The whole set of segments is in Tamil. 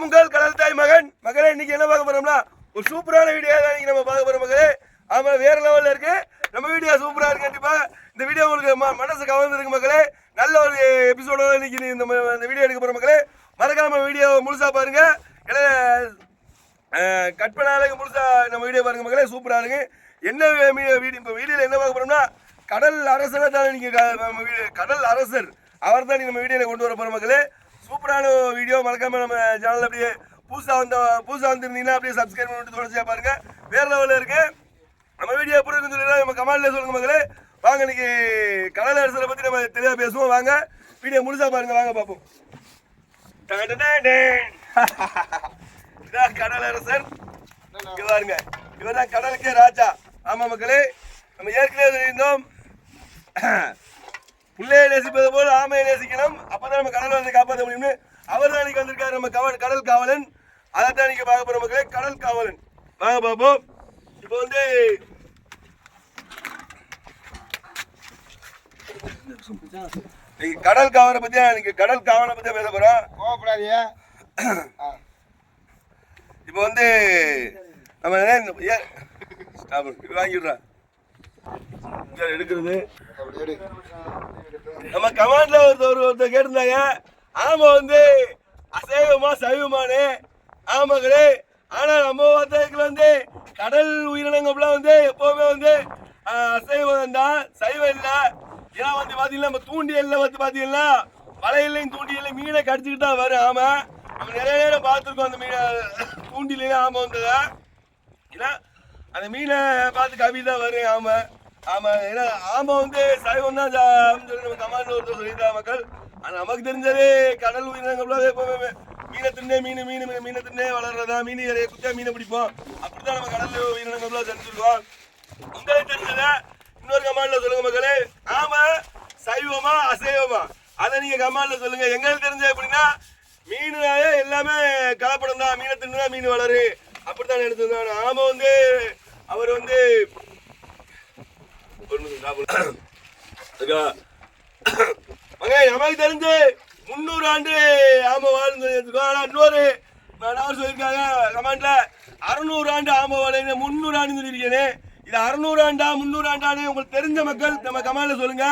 உங்கள் கடல் தாய் மகன். மகளே இன்னைக்கு என்ன பார்க்க போறோம்னா ஒரு சூப்பரான வீடியோ தான் இன்னைக்கு நம்ம பார்க்க போறோம் மகளே. ஆமா வேற லெவல்ல இருக்கு. நம்ம வீடியோ சூப்பரா இருக்கு கண்டிப்பா. இந்த வீடியோ உங்களுக்கு ம- மனசு கவர்ந்துருக்கு மக்களே நல்ல ஒரு எபிசோட இன்னைக்கு இந்த வீடியோ எடுக்க போற மக்களே மறக்காம வீடியோ முழுசா பாருங்க. ஏன்னா கட் பண்ணாலே முழுசா நம்ம வீடியோ பாருங்க மக்களே சூப்பரா இருக்கு. என்ன வீடியோ இப்போ வீடியோல என்ன பார்க்க போறோம்னா கடல் அரசனை தான் நீங்க கடல் அரசர். அவர் தான் நம்ம வீடியோல கொண்டு வர போற மக்களே சூப்பரான வீடியோ மறக்காம நம்ம சேனல் அப்படியே புதுசா வந்த புதுசா வந்திருந்தீங்கன்னா அப்படியே சப்ஸ்கிரைப் பண்ணிட்டு தொடர்ச்சியா பாருங்க. வேற லெவலில் இருக்கு. நம்ம வீடியோ எப்படி இருக்குன்னு சொல்லி நம்ம கமெண்ட்ல சொல்லுங்க மக்களே. வாங்க இன்னைக்கு கடல் அரசரை பத்தி நம்ம தெளிவா பேசுவோம். வாங்க வீடியோ முழுசா பாருங்க. வாங்க பார்ப்போம். இதான் கடல் அரசர். இங்க பாருங்க. இவர் தான் கடலுக்கே ராஜா. ஆமா மக்களே நம்ம ஏற்கனவே சொல்லியிருந்தோம். புள்ளையை நேசிப்பது போல ஆமையை நேசிக்கணும் அப்பதான் நம்ம கடலை வந்து காப்பாற்ற முடியும்னு அவர் தான் இன்னைக்கு வந்திருக்காரு. நம்ம கவ- கடல் காவலன். அதை தான் நீங்க பார்க்க போற மக்களே. கடல் காவலன். வாங்க பார்ப்போம். இப்போ வந்து இன்னைக்கு கடல் காவலை பத்தி இன்னைக்கு கடல் காவலை பத்தி பேச போறோம். கோவப்படாதீங்க. இப்போ வந்து நம்ம என்ன- இங்க எடுக்கிறது. நம்ம கமாண்ட்ல ஒருத்தர் ஒருத்தர் கேட்டிருந்தாங்க. ஆமா வந்து அசைவமா சைவமானு. ஆமாங்களே ஆனா நம்ம வார்த்தைகள் வந்து கடல் உயிரினங்கள்லாம் வந்து எப்பவுமே வந்து அசைவம் தான் சைவம் இல்லை. ஏன்னா வந்து பாத்தீங்கன்னா நம்ம தூண்டியல்ல வந்து பாத்தீங்கன்னா வலையிலையும் தூண்டியல்லையும் மீனை கடிச்சுக்கிட்டு தான் வரும். ஆமா. நம்ம நிறைய நேரம் பார்த்துருக்கோம் அந்த மீனை தூண்டிலையும் ஆமா வந்ததா. ஏன்னா அந்த மீனை பார்த்து கவி தான் வரும். ஆமா. ஆமா ஏன்னா ஆமா வந்து சைவம் தான் அப்படின்னு சொல்லி நம்ம கமாண்ட் ஒருத்தர் சொல்லியிருக்காங்க மக்கள். ஆனா நமக்கு தெரிஞ்சதே கடல் உயிரினங்கள் எப்பவுமே மீனை தின்னே மீன் மீன் மீன் மீனை தின்னே வளர்றதா மீன் இறைய குத்தா மீனை பிடிப்போம். அப்படிதான் நம்ம கடல் உயிரினங்கள் தெரிஞ்சுருக்கோம் உங்களுக்கு தெரிஞ்சத இன்னொரு கமாண்ட்ல சொல்லுங்க மக்களே. ஆமா சைவமா அசைவமா? அதை நீங்க கமாண்ட்ல சொல்லுங்க. எங்களுக்கு தெரிஞ்சது எப்படின்னா மீன் எல்லாமே கலப்படம் தான் மீனை தின்னு தான் மீன் வளரு. அப்படித்தான் எடுத்துருந்தாங்க ஆமா வந்து அவர் வந்து ஒரு நிமிஷம் சாப்பிடு. அதுக்கா? மகே நமக்கு தெரிஞ்சு முந்நூறு ஆண்டு ஆம வாழ்ந்து ஆனா இன்னொரு நான் சொல்லியிருக்காங்க கமெண்ட்ல அறுநூறு ஆண்டு ஆம வாழை முந்நூறு ஆண்டு சொல்லியிருக்கேனே இது அறுநூறு ஆண்டா முந்நூறு ஆண்டானே உங்களுக்கு தெரிஞ்ச மக்கள் நம்ம கமெண்ட்ல சொல்லுங்க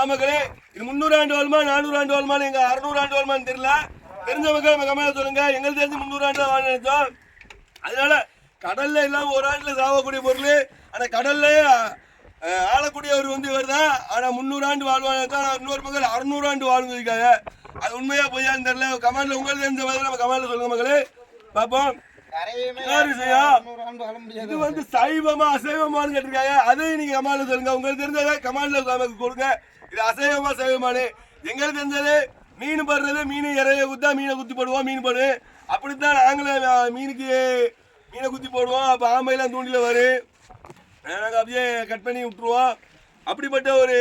ஆமக்களே இது முந்நூறு ஆண்டு வாழ்மா நானூறு ஆண்டு வாழ்மான்னு எங்க அறுநூறு ஆண்டு வாழ்மான்னு தெரியல தெரிஞ்ச மக்கள் நம்ம கமெண்ட்ல சொல்லுங்க எங்களுக்கு தெரிஞ்சு முந்நூறு ஆண்டு வாழ் நினைச்சோம் அதனால கடல்ல இல்லாம ஒரு ஆண்டுல சாவக்கூடிய பொருள் ஆனா கடல்ல ஆளக்கூடியவர் வந்து இவர் தான் ஆனா முந்நூறு ஆண்டு வாழ்வாங்க. தான் இன்னொரு மக்கள் அறுநூறு ஆண்டு வாழ்ந்துருக்காங்க. அது உண்மையா பொய்யான்னு தெரியல. கமெண்ட்ல உங்களுக்கு தெரிஞ்ச மாதிரி நம்ம கமெண்ட்ல சொல்லுங்க மக்களே. பார்ப்போம். இது வந்து சைவமா அசைவமான்னு கேட்டிருக்காங்க. அதையும் நீங்க கமாண்ட்ல சொல்லுங்க. உங்களுக்கு தெரிஞ்சதை கமாண்ட்ல நமக்கு கொடுங்க. இது அசைவமா சைவமானு எங்களுக்கு தெரிஞ்சது மீன் படுறது மீன் இறைய குத்தா மீனை குத்தி போடுவோம் மீன் படு. அப்படித்தான் நாங்களும் அஹ், மீனுக்கு மீனை குத்தி போடுவோம். அப்போ ஆமையெல்லாம் தூண்டில வரும். நாங்கள் அப்படியே கட் பண்ணி விட்டுருவோம் அப்படிப்பட்ட ஒரு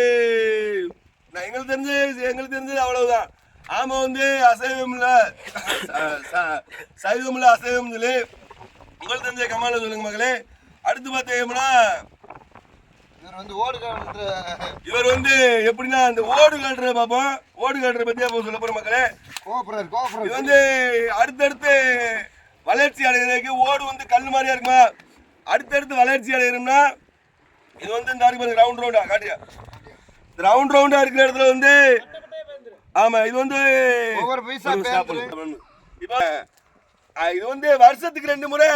நான் எங்களுக்கு தெரிஞ்சு எங்களுக்கு தெரிஞ்சது அவ்வளவுதான். ஆமை வந்து அசைவம் இல்லை. சைவம் இல்லை அசைவம் சொல்லி. உங்களுக்கு தெரிஞ்ச கமால சொல்லுங்க மகளே அடுத்து பார்த்தீங்கன்னா இவர் வந்து ஓடுகான்ற இவர் வந்து எப்படின்னா அந்த ஓடு காட்டுறத பார்ப்போம். ஓடு காட்டுறத பத்தி அப்போ சொல்ல போற மக்களே. கோபுரர் இது கோபுரர் வந்து அடுத்தடுத்து வளர்ச்சி அடைகிறதுக்கு ஓடு வந்து கல் மாதிரியா இருக்குமா? அடுத்தடுத்து வளர்ச்சி அடையணும்னா இது வந்து இந்த இருக்கு ரவுண்ட் ரவுண்டா காட்டியா ரவுண்ட் ரவுண்டா இருக்கிற இடத்துல வந்து ஆமா இது வந்து. இப்ப இது வந்து வருஷத்துக்கு ரெண்டு முறை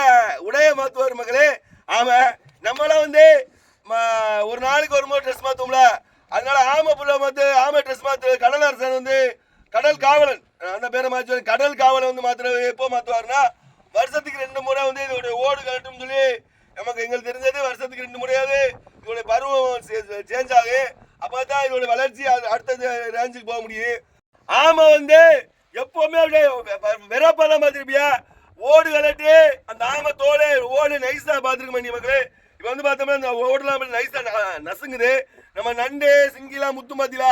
உடைய மாத்துவார் மகளே ஆமா நம்மளாம் வந்து ஒரு நாளைக்கு ஒரு முறை ட்ரெஸ் மாத்துவோம்ல. அதனால ஆமை புள்ள மாத்து ஆமை ட்ரெஸ் மாத்து கடல் அரசன் வந்து கடல் காவலன் அந்த பேரை மாற்றி கடல் காவலன் வந்து மாத்துறது எப்போ மாத்துவாருன்னா வருஷத்துக்கு ரெண்டு முறை வந்து இதோட ஓடு கலட்டும் சொல்லி நமக்கு எங்களுக்கு தெரிஞ்சது வருஷத்துக்கு ரெண்டு முறையாவது இவனுடைய பருவம் சேஞ்ச் ஆகும் அப்பதான் இதோட வளர்ச்சி அது அடுத்த ரேஞ்சுக்கு போக முடியும் ஆமை வந்து எப்பவுமே அப்படியே வெறப்பெல்லாம் பார்த்துருப்பியா? ஓடு கலட்டி அந்த ஆமை தோலை ஓடு நைஸாக பார்த்துருக்க நீ மக்களே. இப்போ வந்து பார்த்தோம்னா இந்த ஓடுலாம் நைஸாக நசுங்குது. நம்ம நண்டு சிங்கிலா முத்து மாத்திலா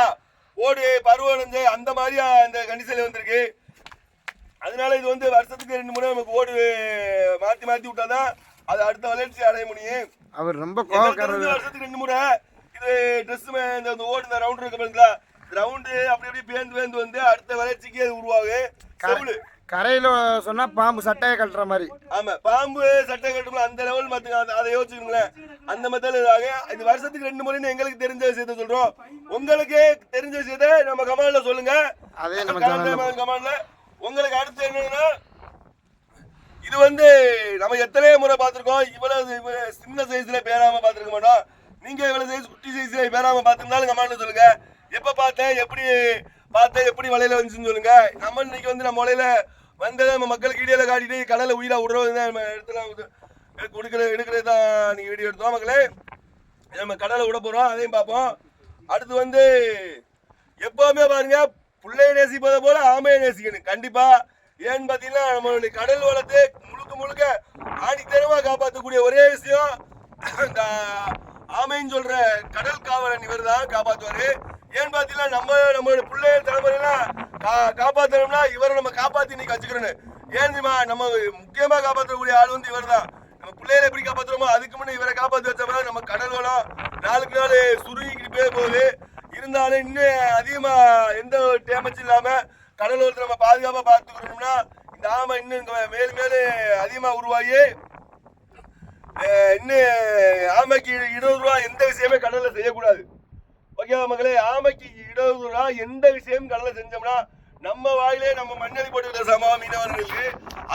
ஓடு பருவம் அந்த மாதிரியா அந்த கண்டிஷன்ல வந்திருக்கு. அதனால இது வந்து வருஷத்துக்கு ரெண்டு முறை நமக்கு ஓடு மாற்றி மாத்தி விட்டாதான் அது அடுத்த வளர்ச்சி அடைய முடியும். அவர் ரொம்ப கோவக்காரர். வருஷத்துக்கு ரெண்டு முறை இது ட்ரெஸ் இந்த ஓடு இந்த ரவுண்ட் இருக்கு பாருங்களா? ரவுண்டு அப்படி அப்படியே பேந்து பேந்து வந்து அடுத்த வளர்ச்சிக்கு அது உருவாகும் செவிலு கரையில சொன்னா பாம்பு சட்டையை கட்டுற மாதிரி. ஆமா பாம்பு சட்டை கட்டும்போது அந்த லெவல் மாத்துங்க அதை- யோசிச்சுங்களேன் அந்த மெத்தடாக இது வருஷத்துக்கு ரெண்டு முறைன்னு எங்களுக்கு தெரிஞ்ச விஷயத்த சொல்றோம். உங்களுக்கு தெரிஞ்ச விஷயத்த நம்ம கமாண்ட்ல சொல்லுங்க. அதே நம்ம கமாண்ட்ல உங்களுக்கு அடுத்து என்னன்னா இது வந்து நம்ம எத்தனையோ முறை பார்த்துருக்கோம். இவ்வளவு சின்ன சைஸ்ல பேராம பார்த்துருக்க மாட்டோம். நீங்க இவ்வளவு சைஸ் குட்டி சைஸ்ல பேராம பார்த்துருந்தாலும் கமாண்ட்ல சொல்லுங்க. எப்ப பார்த்தேன் எப்படி பார்த்தேன் எப்படி வலையில வந்துச்சுன்னு சொல்லுங்க. நம்ம இன்னைக்கு வந்து நம்ம வலையில வந்ததை நம்ம மக்களுக்கு இடையில காட்டிட்டு கடலை உயிரா விடுறது தான் நம்ம இடத்துல கொடுக்குற எடுக்கிறது தான் நீங்க வீடியோ எடுத்தோம். மக்களே நம்ம கடலை விட போறோம். அதையும் பார்ப்போம். அடுத்து வந்து எப்பவுமே பாருங்க பிள்ளைய நேசிப்பதை போல ஆமையை நேசிக்கணும். கண்டிப்பா. ஏன்னு பார்த்தீங்கன்னா நம்மளுடைய கடல் வளத்தை முழுக்க முழுக்க ஆணித்தரமா காப்பாற்றக்கூடிய ஒரே விஷயம் இந்த ஆமைன்னு சொல்ற கடல் காவலன் இவர் தான் காப்பாத்துவாரு. ஏன்னு பார்த்தீங்கன்னா நம்ம நம்மளுடைய பிள்ளைய தலைமுறையெல்லாம் கா காப்பாற்றணும்னா இவரை நம்ம காப்பாற்றி நீ வச்சுக்கிறோன்னு ஏன் நம்ம முக்கியமாக காப்பாற்றக்கூடிய ஆள் வந்து இவர் தான். நம்ம பிள்ளைகளை எப்படி காப்பாற்றுறோமோ அதுக்கு முன்னே இவரை காப்பாத்தி வச்சோம்னா நம்ம கடல் வளம் நாளுக்கு நாள் சுருங்கிக்கிட்டு போய் போகுது. இருந்தாலும் இன்னும் அதிகமாக எந்த ஒரு டேமேஜ் இல்லாமல் கடல் நம்ம பாதுகாப்பாக பார்த்துக்கணும்னா இந்த ஆமை இன்னும் மேலும் மேலும் அதிகமாக உருவாகி இன்னும் ஆமைக்கு இருபது ரூபா எந்த விஷயமே கடலில் செய்யக்கூடாது. ஓகேவா மக்களே? ஆமைக்கு இருபது ரூபா எந்த விஷயமும் கடலில் செஞ்சோம்னா நம்ம வாயிலே நம்ம மண்ணடி போட்டு சம மீனவர்களுக்கு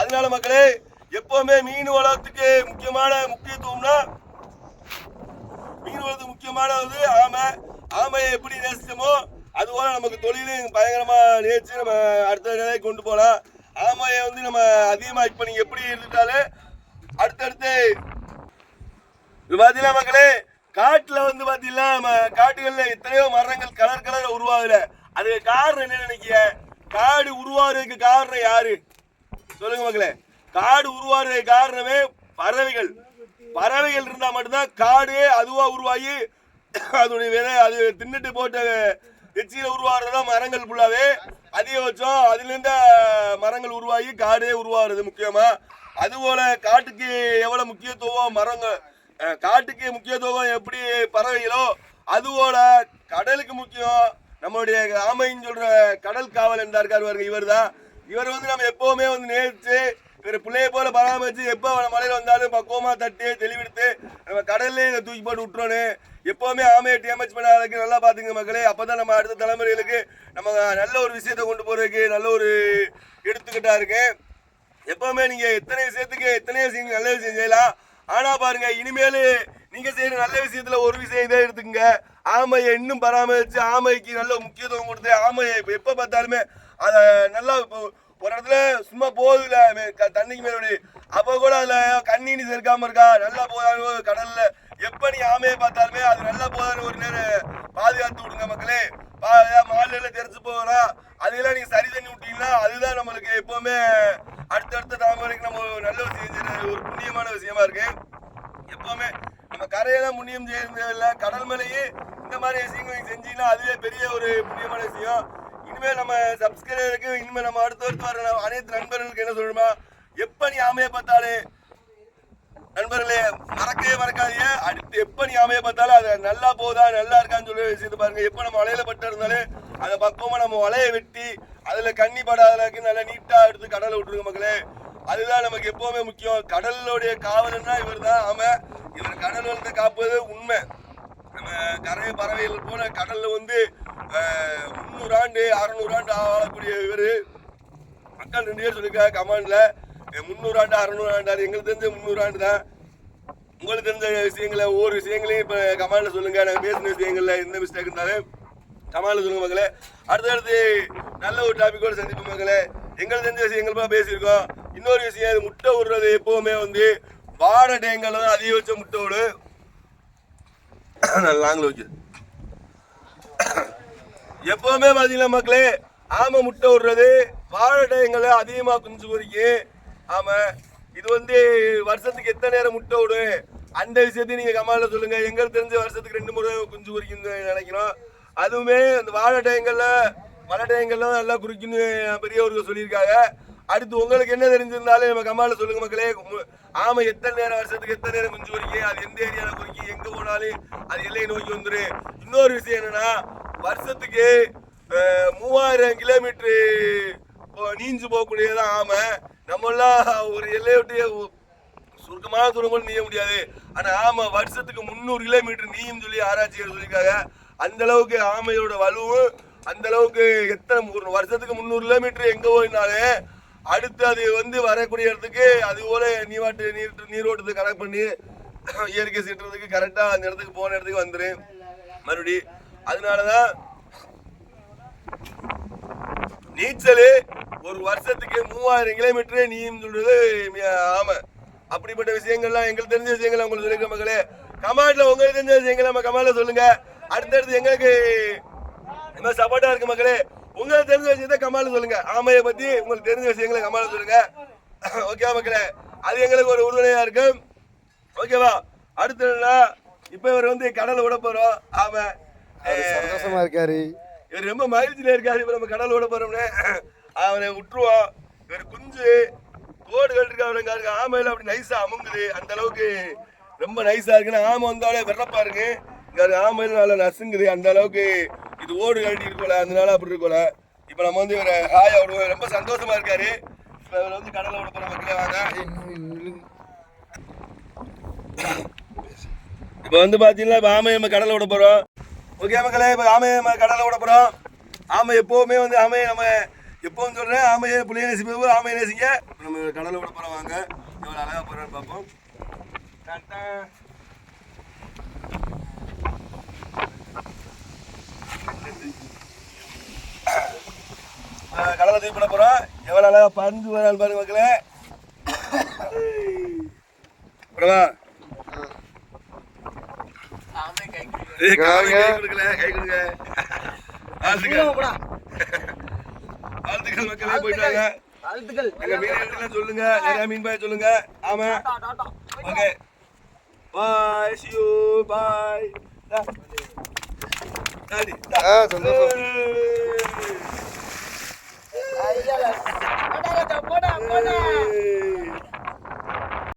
அதனால மக்களே எப்பவுமே மீன் வளத்துக்கு முக்கியமான முக்கியத்துவம்னா மீன் வளத்துக்கு முக்கியமானது ஆமை. ஆமையை எப்படி நேசிச்சோமோ அதுபோல நமக்கு தொழிலும் பயங்கரமா நேர்ச்சி நம்ம அடுத்த நிலையை கொண்டு போகலாம் ஆமையை வந்து நம்ம அதிகமாக இப்போ நீங்கள் எப்படி இருந்துட்டாலே அடுத்தடுத்து இது பாத்தீங்கன்னா மக்களே காட்டில் வந்து பார்த்தீங்கன்னா நம்ம காட்டுகளில் எத்தனையோ மரங்கள் கலர் கலர் உருவாகல. அதுக்கு காரணம் என்ன நினைக்கிய காடு உருவாகிறதுக்கு காரணம் யாரு? சொல்லுங்க மக்களே. காடு உருவாகிறதுக்கு காரணமே பறவைகள். பறவைகள் இருந்தால் மட்டும்தான் காடு அதுவாக உருவாகி அதோடைய விலை அது தின்னுட்டு போட்ட எச்சியில உருவாகிறதா மரங்கள் ஃபுல்லாவே அதிகபட்சம் அதுலேருந்து மரங்கள் உருவாகி காடே உருவாகிறது முக்கியமா. அதுபோல காட்டுக்கு எவ்வளவு முக்கியத்துவம்? மரங்கள் காட்டுக்கு முக்கியத்துவம் எப்படி பறவைகளோ அதுபோல கடலுக்கு முக்கியம். நம்மளுடைய ஆமைன்னு சொல்ற கடல் காவல் என்றார் இருக்காரு இவர் தான் இவர் வந்து நம்ம எப்பவுமே வந்து நேசிச்சு இவர் பிள்ளைய போல பராமரிச்சு எப்போ மலையில வந்தாலும் பக்குவமாக தட்டி தெளிவெடுத்து நம்ம கடல்லே இதை தூக்கி போட்டு விட்டுறோன்னு எப்போவுமே ஆமையை டேமேஜ் பண்ணாததுக்கு நல்லா பார்த்துங்க மக்களே. அப்போ தான் நம்ம அடுத்த தலைமுறைகளுக்கு நம்ம நல்ல ஒரு விஷயத்தை கொண்டு போகிறதுக்கு நல்ல ஒரு எடுத்துக்கிட்டா இருக்கு. எப்போவுமே நீங்கள் எத்தனை விஷயத்துக்கு எத்தனை விஷயம் நல்ல விஷயம் செய்யலாம். ஆனால் பாருங்க இனிமேல் நீங்கள் செய்கிற நல்ல விஷயத்தில் ஒரு விஷயம் இதே எடுத்துக்கங்க. ஆமையை இன்னும் பராமரித்து ஆமைக்கு நல்ல முக்கியத்துவம் கொடுத்து ஆமையை இப்போ எப்போ பார்த்தாலுமே அதை நல்லா இப்போ ஒரு இடத்துல சும்மா போகுதுல க- தண்ணிக்கு மேலோடி அப்ப கூட அதுல கண்ணீனி சேர்க்காம இருக்கா? நல்லா போதான்னு கடல்ல. எப்ப நீ ஆமையை பார்த்தாலுமே அது நல்லா போதான்னு ஒரு நேரம் பாதுகாத்து விடுங்க மக்களே. மாலையில தெரிச்சு போகிறா அதெல்லாம் நீங்க சரி பண்ணி விட்டீங்கன்னா அதுதான் நம்மளுக்கு எப்பவுமே அடுத்தடுத்த தலைமுறைக்கு நம்ம நல்ல விஷயம் செய்யறது ஒரு புண்ணியமான விஷயமா இருக்கு. எப்பவுமே நம்ம கரையெல்லாம் புண்ணியம் செய்யறதில்லை கடல் மேலேயே இந்த மாதிரி விஷயங்கள் செஞ்சீங்கன்னா அதுவே பெரிய ஒரு புண்ணியமான விஷயம். இனிமேல் நம்ம சப்ஸ்கிரைபருக்கு இனிமேல் நம்ம அடுத்து அடுத்து வர அனைத்து நண்பர்களுக்கு என்ன சொல்லணுமா? எப்ப நீ ஆமையை பார்த்தாலே நண்பர்களே மறக்கவே மறக்காதீங்க. அடுத்து எப்போ நீ ஆமையை பார்த்தாலும் அது நல்லா போதா நல்லா இருக்கான்னு சொல்லி விஷயத்தை பாருங்க. எப்போ நம்ம வலையில பட்டு இருந்தாலே அதை பக்குவமாக நம்ம வலையை வெட்டி அதில் கண்ணி படாதளவுக்கு நல்லா நீட்டாக எடுத்து கடலை விட்டுருங்க மக்களே. அதுதான் நமக்கு எப்பவுமே முக்கியம். கடலுடைய காவலன்னா இவர் தான் ஆமை. இவர் கடல் வளத்தை காப்பது உண்மை. நம்ம கரை பறவைகள் போல கடல்ல வந்து முந்நூறு ஆண்டு அறுநூறு ஆண்டு வாழக்கூடிய இவர். மக்கள் ரெண்டு பேர் சொல்லியிருக்காங்க கமாண்டில். முந்நூறு ஆண்டு அறுநூறு ஆண்டு எங்களுக்கு தெரிஞ்ச முந்நூறு ஆண்டு தான். உங்களுக்கு தெரிஞ்ச விஷயங்களை ஒவ்வொரு விஷயங்களையும் இப்போ கமாண்டில் சொல்லுங்கள் நாங்கள் பேசின விஷயங்களில் எந்த மிஸ்டேக் இருந்தாலும் கமாண்டில் சொல்லுங்கள் மக்களே. அடுத்தடுத்து நல்ல ஒரு டாப்பிக்கோடு சந்திப்போம் மக்களே. எங்களுக்கு தெரிஞ்ச விஷயங்கள் தான் பேசியிருக்கோம். இன்னொரு விஷயம் முட்டை விடுறது எப்போவுமே வந்து வாட டேங்கல் தான் அதிகபட்ச முட்டை விடு லாங்கில் வைக்குது எப்பவுமே பார்த்தீங்கன்னா மக்களே ஆமை முட்டை விடுறது வாழை அதிகமாக குஞ்சு பொறிக்கும் ஆமாம் இது வந்து வருஷத்துக்கு எத்தனை நேரம் முட்டை விடும் அந்த விஷயத்தையும் நீங்கள் கமால சொல்லுங்கள் எங்களுக்கு தெரிஞ்ச வருஷத்துக்கு ரெண்டு முறை குஞ்சு பொறிக்குன்னு நினைக்கிறோம். அதுவுமே அந்த வாழை டயங்களில் மழை டயங்கள்லாம் நல்லா குறிக்குன்னு பெரியவர்கள் சொல்லியிருக்காங்க. அடுத்து உங்களுக்கு என்ன தெரிஞ்சிருந்தாலும் நம்ம கமால சொல்லுங்க மக்களே. ஆமை எத்தனை நேரம் வருஷத்துக்கு எத்தனை நேரம் குஞ்சு பொறிக்கும் அது எந்த ஏரியாவில் பொறிக்கும் எங்க போனாலும் அது எல்லையை நோக்கி வந்துரு. இன்னொரு விஷயம் என்னன்னா வருஷத்துக்கு மூவாயிரம் கிலோமீட்டரு போ- நீஞ்சு போகக்கூடியதான் ஆமை. நம்மளாம் ஒரு எல்லையை விட்டு சுருக்கமான தூரம் கூட நீய முடியாது. ஆனா ஆமை வருஷத்துக்கு முந்நூறு கிலோமீட்டர் நீயும் சொல்லி ஆராய்ச்சிகள் சொல்லியிருக்காங்க. அந்த அளவுக்கு ஆமையோட வலுவும் அந்த அளவுக்கு எத்தனை வருஷத்துக்கு முந்நூறு கிலோமீட்டர் எங்க போயினாலும் அடுத்து அது வந்து வரக்கூடிய இடத்துக்கு அது போல நீவாட்டு நீர் நீரோட்டத்தை கனெக்ட் பண்ணி இயற்கை சீட்டுறதுக்கு கரெக்டாக அந்த இடத்துக்கு போன இடத்துக்கு வந்துடும் மறுபடி அதனால தான் நீச்சல் ஒரு வருஷத்துக்கு மூவாயிரம் கிலோமீட்டரே நீயும் சொல்றது ஆமாம் அப்படிப்பட்ட விஷயங்கள்லாம் எங்களுக்கு தெரிஞ்ச விஷயங்கள் உங்களுக்கு சொல்லிருக்க மக்களே. கமாண்டில் உங்களுக்கு தெரிஞ்ச விஷயங்கள் நம்ம கமாண்டில் சொல்லுங்கள் அடுத்தடுத்து எங்களுக்கு இந்த சப்போர்ட்டாக இருக்கு மக்களே? உங்களுக்கு தெரிஞ்ச விஷயத்த கமாண்ட்ல சொல்லுங்க. ஆமையை பத்தி உங்களுக்கு தெரிஞ்ச விஷயங்களை கமாண்ட்ல சொல்லுங்க. ஓகே மக்களே? அது எங்களுக்கு ஒரு உறுதுணையா இருக்கும். ஓகேவா அடுத்து என்னன்னா இப்ப இவர் வந்து கடலை விட போறோம். ஆமை. சந்தோஷமா இருக்காரு. இவர் ரொம்ப மகிழ்ச்சியில இருக்காரு. இப்ப நம்ம கடல் விட போறோம்னு. அவனை விட்டுருவோம். இவர் குஞ்சு தோடுகள் இருக்கு அவனுங்க இருக்கு ஆமையில அப்படி நைஸா அமுங்குது. அந்த அளவுக்கு ரொம்ப நைஸா இருக்குன்னு ஆமை வந்தாலே வெள்ளப்பா இருக்கு. இங்க ஆமையில நல்லா நசுங்குது. அந்த அளவுக்கு இது ஓடு கழட்டி இருக்கோல அதனால அப்படி இருக்கோல இப்ப நம்ம வந்து இவரை ஹாய் விடுவோம். ரொம்ப சந்தோஷமா இருக்காரு. இப்ப இவர் வந்து கடலை விட போற மக்களே வாங்க. இப்போ வந்து பார்த்தீங்கன்னா இப்போ ஆமையை நம்ம கடலை விட போகிறோம் ஓகே மக்களே இப்போ ஆமையை நம்ம கடலை விட போகிறோம் ஆமை எப்போவுமே வந்து ஆமையை நம்ம எப்போவும் சொல்கிறேன் ஆமையை புளிய நேசிப்பது ஆமையை நேசிங்க. நம்ம கடலை விட போகிறோம் வாங்க. எவ்வளோ அழகாக போகிறோன்னு பார்ப்போம். டாட்டா. கடலை தூக்கி போட போகிறோம் எவ்வளோ அழகாக பறந்து வரான்னு பாருங்க மக்களே. காலை கை கொடுக்கல, கை கொடுங்க. வாழ்த்துக்கள். மக்களே, சொல்லுங்க. நிறைய மீன் பாய் சொல்லுங்க. ஆமா. Okay. Bye Dale. Ah, son dos. Ahí ya las. ¡Pónala, pónala, pónala!